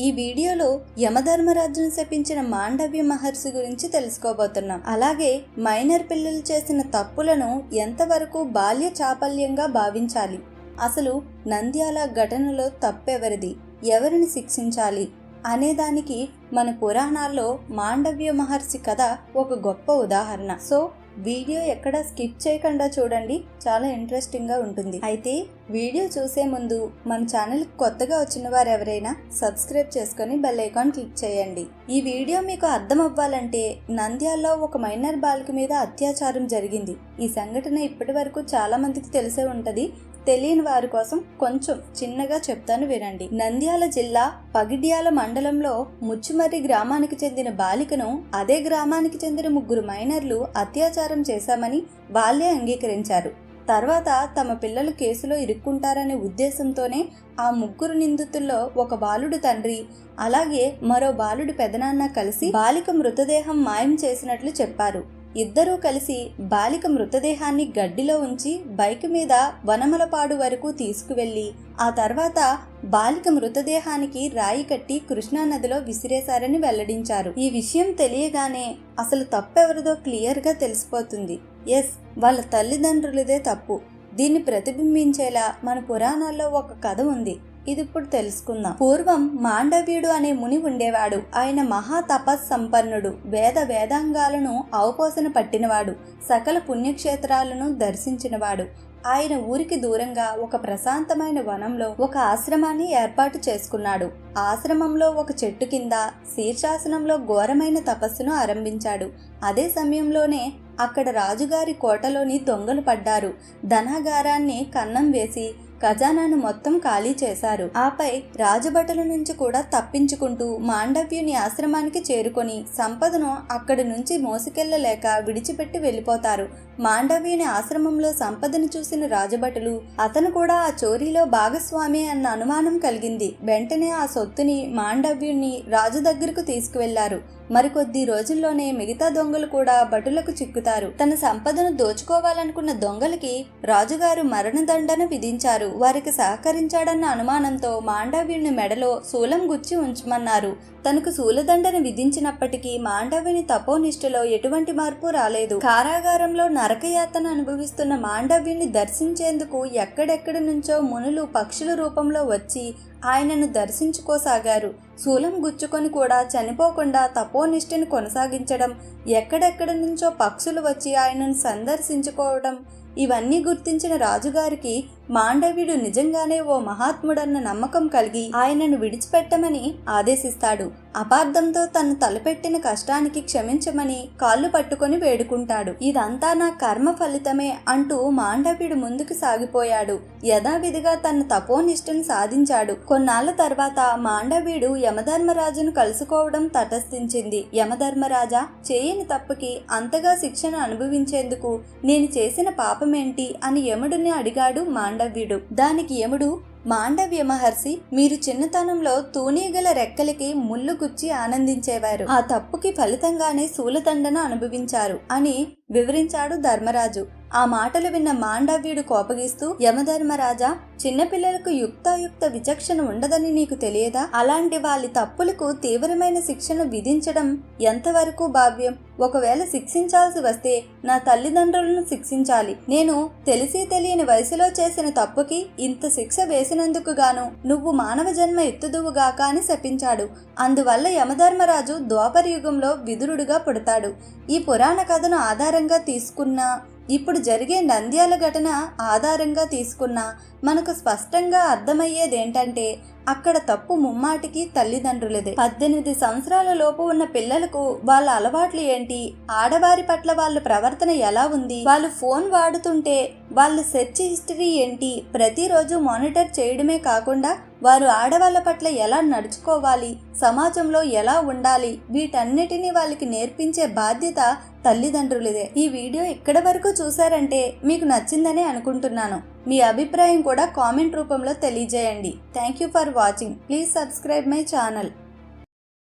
ఈ వీడియోలో యమధర్మరాజును శపించిన మాండవ్య మహర్షి గురించి తెలుసుకోబోతున్నాం. అలాగే మైనర్ పిల్లలు చేసిన తప్పులను ఎంతవరకు బాల్య చాపల్యంగా భావించాలి? అసలు నంద్యాల ఘటనలో తప్పెవరిది? ఎవరిని శిక్షించాలి? అనేదానికి మన పురాణాల్లో మాండవ్య మహర్షి కథ ఒక గొప్ప ఉదాహరణ. సో వీడియో ఎక్కడ స్కిప్ చేయకుండా చూడండి. చాలా ఇంట్రెస్టింగ్గా ఉంటుంది. అయితే వీడియో చూసే ముందు మన ఛానల్ కొత్తగా వచ్చిన వారు ఎవరైనా సబ్స్క్రైబ్ చేసుకొని బెల్ ఐకాన్ క్లిక్ చేయండి. ఈ వీడియో మీకు అర్థం అవ్వాలంటే నంద్యాలలో ఒక మైనర్ బాలిక మీద అత్యాచారం జరిగింది. ఈ సంఘటన ఇప్పటి వరకు చాలా మందికి తెలిసే ఉంటది. తెలియని వారి కోసం కొంచెం చిన్నగా చెప్తాను వినండి. నంద్యాల జిల్లా పగిడ్యాల మండలంలో ముచ్చుమర్రి గ్రామానికి చెందిన బాలికను అదే గ్రామానికి చెందిన ముగ్గురు మైనర్లు అత్యాచారం చేశామని వాళ్ళే అంగీకరించారు. తర్వాత తమ పిల్లలు కేసులో ఇరుక్కుంటారనే ఉద్దేశంతోనే ఆ ముగ్గురు నిందితుల్లో ఒక బాలుడు తండ్రి అలాగే మరో బాలుడు పెదనాన్న కలిసి బాలిక మృతదేహం మాయం చేసినట్లు చెప్పారు. ఇద్దరూ కలిసి బాలిక మృతదేహాన్ని గడ్డిలో ఉంచి బైక్ మీద వనమలపాడు వరకు తీసుకువెళ్ళి ఆ తర్వాత బాలిక మృతదేహానికి రాయి కట్టి కృష్ణానదిలో విసిరేశారని వెల్లడించారు. ఈ విషయం తెలియగానే అసలు తప్పెవరిదో క్లియర్గా తెలిసిపోతుంది. ఎస్ వాళ్ళ తల్లిదండ్రులదే తప్పు. దీన్ని ప్రతిబింబించేలా మన పురాణాల్లో ఒక కథ ఉంది. ఇది ఇప్పుడు తెలుసుకుందాం. పూర్వం మాండవ్యుడు అనే ముని ఉండేవాడు. ఆయన మహా తపస్సంపన్నుడు. వేద వేదాంగాలను అవపోసన పట్టినవాడు. సకల పుణ్యక్షేత్రాలను దర్శించినవాడు. ఆయన ఊరికి దూరంగా ఒక ప్రశాంతమైన వనంలో ఒక ఆశ్రమాన్ని ఏర్పాటు చేసుకున్నాడు. ఆశ్రమంలో ఒక చెట్టు కింద శీర్షాసనంలో ఘోరమైన తపస్సును ఆరంభించాడు. అదే సమయంలోనే అక్కడ రాజుగారి కోటలోని దొంగలు పడ్డారు. ధనాగారాన్ని కన్నం వేసి ఖజానాను మొత్తం ఖాళీ చేశారు. ఆపై రాజభటుల నుంచి కూడా తప్పించుకుంటూ మాండవ్యుని ఆశ్రమానికి చేరుకొని సంపదను అక్కడి నుంచి మోసుకెళ్ళలేక విడిచిపెట్టి వెళ్ళిపోతారు. మాండవ్యుని ఆశ్రమంలో సంపదను చూసిన రాజభటులు అతను కూడా ఆ చోరీలో భాగస్వామి అన్న అనుమానం కలిగింది. వెంటనే ఆ సొత్తుని మాండవ్యుణ్ణి రాజు దగ్గరకు తీసుకువెళ్ళారు. మరికొద్ది రోజుల్లోనే మిగతా దొంగలు కూడా భటులకు చిక్కుతారు. తన సంపదను దోచుకోవాలనుకున్న దొంగలకి రాజుగారు మరణదండన విధించారు. వారికి సహకరించాడన్న అనుమానంతో మాండవ్యుని మెడలో శూలం గుచ్చి ఉంచమన్నారు. తనకు శూలదండన విధించినప్పటికీ మాండవ్యుని తపోనిష్టలో ఎటువంటి మార్పు రాలేదు. కారాగారంలో నరకయాతన అనుభవిస్తున్న మాండవ్యుని దర్శించేందుకు ఎక్కడెక్కడి నుంచో మునులు పక్షుల రూపంలో వచ్చి ఆయనను దర్శించుకోసాగారు. శూలం గుచ్చుకొని కూడా చనిపోకుండా తపోనిష్ఠని కొనసాగించడం ఎక్కడెక్కడి నుంచో పక్షులు వచ్చి ఆయనను సందర్శించుకోవడం ఇవన్నీ గుర్తించిన రాజుగారికి మాండవ్యుడు నిజంగానే ఓ మహాత్ముడన్న నమ్మకం కలిగి ఆయనను విడిచిపెట్టమని ఆదేశిస్తాడు. అపార్థంతో తను తలపెట్టిన కష్టానికి క్షమించమని కాళ్ళు పట్టుకొని వేడుకుంటాడు. ఇదంతా నా కర్మ ఫలితమే అంటూ మాండవ్యుడు ముందుకు సాగిపోయాడు. యథావిధిగా తన తపోనిష్టను సాధించాడు. కొన్నాళ్ళ తర్వాత మాండవ్యుడు యమధర్మరాజును కలుసుకోవడం తటస్థించింది. యమధర్మరాజా చేయని తప్పుకి అంతగా శిక్షను అనుభవించేందుకు నేను చేసిన పాపమేంటి అని యముడిని అడిగాడు మాండవ్యుడు దానికి యముడు మాండవ్య మహర్షి మీరు చిన్నతనంలో తూనీగల రెక్కలకి ముళ్ళు గుచ్చి ఆనందించేవారు. ఆ తప్పుకి ఫలితంగానే శూలదండను అనుభవించారు అని వివరించాడు ధర్మరాజు. ఆ మాటలు విన్న మాండవ్యుడు కోపగిస్తూ యమధర్మరాజా చిన్నపిల్లలకు యుక్తాయుక్త విచక్షణ ఉండదని నీకు తెలియదా? అలాంటి వాళ్ళ తప్పులకు తీవ్రమైన శిక్షను విధించడం ఎంతవరకు భావ్యం? ఒకవేళ శిక్షించాల్సి వస్తే నా తల్లిదండ్రులను శిక్షించాలి. నేను తెలిసి తెలియని వయసులో చేసిన తప్పుకి ఇంత శిక్ష చేసినందుకు గాను నువ్వు మానవ జన్మ ఎత్తుదువుగాక అని శపించాడు. అందువల్ల యమధర్మరాజు ద్వాపర యుగంలో విదురుడుగా పుడతాడు. ఈ పురాణ కథను ఆధారంగా తీసుకున్న ఇప్పుడు జరిగే నంద్యాల ఘటన ఆధారంగా తీసుకున్న మనకు స్పష్టంగా అర్థమయ్యేదేంటంటే అక్కడ తప్పు ముమ్మాటికి తల్లిదండ్రులదే. పద్దెనిమిది సంవత్సరాల లోపు ఉన్న పిల్లలకు వాళ్ళ అలవాట్లు ఏంటి? ఆడవారి పట్ల వాళ్ళ ప్రవర్తన ఎలా ఉంది? వాళ్ళు ఫోన్ వాడుతుంటే వాళ్ళ సెర్చ్ హిస్టరీ ఏంటి? ప్రతిరోజు మానిటర్ చేయడమే కాకుండా వారు ఆడవాళ్ళ పట్ల ఎలా నడుచుకోవాలి సమాజంలో ఎలా ఉండాలి వీటన్నిటినీ వాళ్ళకి నేర్పించే బాధ్యత తల్లిదండ్రులదే. ఈ వీడియో ఇక్కడ వరకు చూసారంటే మీకు నచ్చిందని అనుకుంటున్నాను. మీ అభిప్రాయం కూడా కామెంట్ రూపంలో తెలియజేయండి. Thank you for watching please subscribe my channel